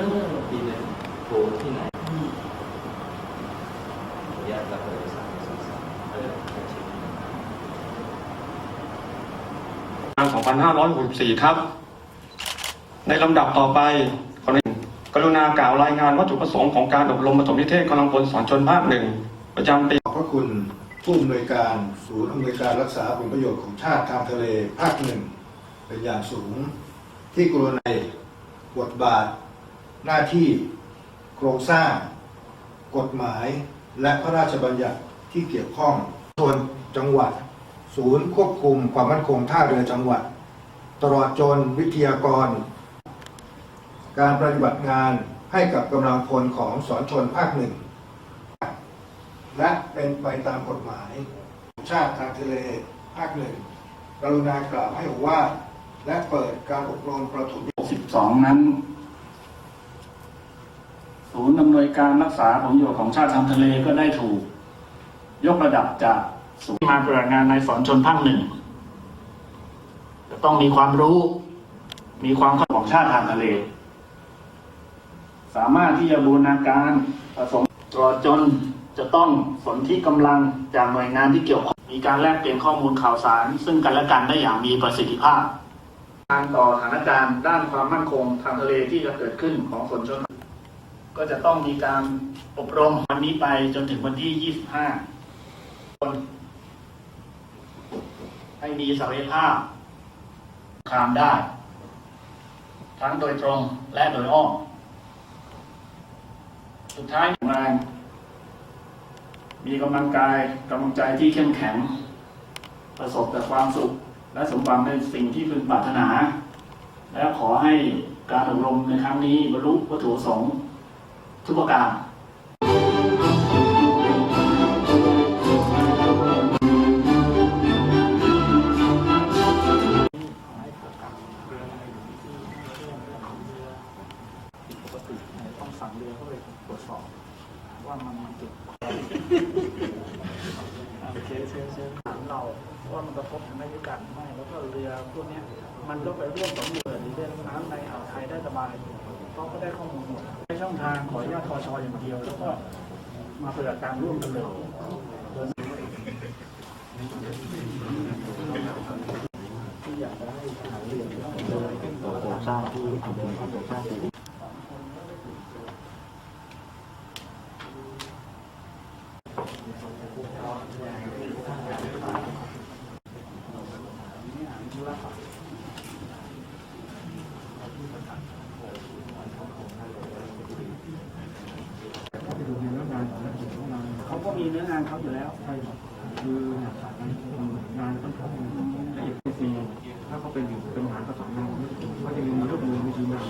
ปีหนึ่งโทรที่ไหนขอนุญาตรับเอกสารสื่อสารเออเช็ค2564 ครับ ในลำดับต่อไปขอหนึ่งกรุณากล่าวรายงานวัตถุประสงค์ของการอบรมปฐมนิเทศกำลังพลสอนชนภาคหนึ่งประจำปี ขอบพระคุณผู้อำนวยการศูนย์อำนวยการรักษาผลประโยชน์ของชาติทางทะเลภาคหนึ่งเป็นอย่างสูงที่กรุณีบทบาท หน้าที่โครงสร้าง กฎหมาย และพระราชบัญญัติที่เกี่ยวข้องส่วนจังหวัด ศูนย์ควบคุมความมั่นคงท่าเรือจังหวัด ตลอดจนวิทยากร การปฏิบัติงานให้กับกำลังพลของสอนชนภาคหนึ่ง และเป็นไปตามกฎหมาย ชาติทางทะเลภาคหนึ่งกรุณากล่าวให้ว่า และเปิดการอบรมประถม 62 นั้น ศูนย์อำนวยการรักษาผลประโยชน์ของชาติทางทะเลก็ได้ถูก ยกระดับจากศูนย์มาปฏิบัติงานในสอนชนภาคหนึ่งจะต้องมีความรู้ มีความเข้าใจของชาติทางทะเล สามารถที่จะบูรณาการผสมตลอดจนจะต้องสนที่กำลังจากหน่วยงานที่เกี่ยวข้องมีการแลกเปลี่ยนข้อมูลข่าวสาร ซึ่งกันและกันได้อย่างมีประสิทธิภาพ การต่อสถานการณ์ด้านความมั่นคงทางทะเลที่จะเกิดขึ้นของสนชน ก็จะต้องมีการอบรมวันนี้ไปจนถึงวันที่ 25 คน ให้มีศักยภาพคามได้ ทั้งโดยตรงและโดยอ้อม สุดท้ายแข็งแรงมีกำลังกายกำลังใจที่เข้มแข็ง ประสบแต่ความสุข และสมหวังในสิ่งที่พึงปรารถนา และขอให้การอบรมในครั้งนี้บรรลุวัตถุประสงค์ ทุกประการต้องสั่งเรือเข้าไปตรวจสอบ ว่ามันมันจุดเชฟเคเชฟเชฟถามเราว่ามันกระทบทางด้านยุการไม่แล้วก็เรือพวกนี้มันก็ไปร่วมสำรวจหรือเดินน้ำในอ่าวไทยได้สบายเขาก็ได้ข้อมูลหมด ช่องทางขออนุญาตทอชออย่างเดียว แล้วก็มาปฏิบัติการร่วมกันเลยที่อยากจะให้ทหารเรือต้องเลยโครงสร้างที่ทำเป็นโครงสร้างที่ เขาก็ มีเนื้องานเขาอยู่แล้วใช่คืองานค่อนข้างละเอียดซีถ้าเขาเป็นอยู่เป็นงานประสานงานเขาจะมีรื่องมือมีทีมงาน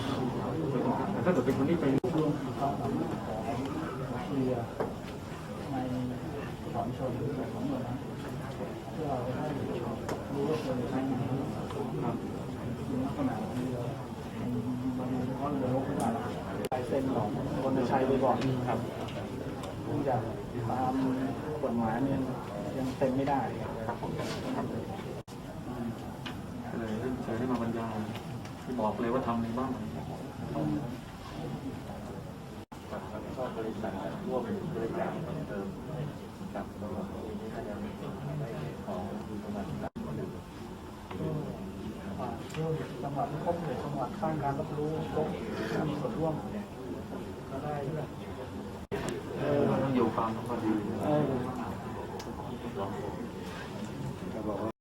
แต่ถ้าเกิดเป็นคนที่ไปรวมถึงความสามารถของเรือในสอนชนหรือของหน่วยงานเพื่อให้รู้ว่าควรจะใช้งานครับมีลักษณะของเรือมันมีเฉพาะเรือรบไม่ได้หรอกลายเส้นของคนจะใช้ไปก่อนครับ ทุกอย่างตามกฎหมายเนี่ยยังเต็มไม่ได้ครับผมครับเลยเชิญให้มาบรรยายที่บอกเลยว่าทำอะไรบ้างก็บริษัทร่วมบริการเพิ่มเติมกับระบบนี้ถ้างไม่ของประมาณสามคนหนึ่งฝากเที่ยวจังหวัดครบเลยจังหวัดสร้างการรับรู้ครบมีส่วนร่วม ฟังเขาพอดี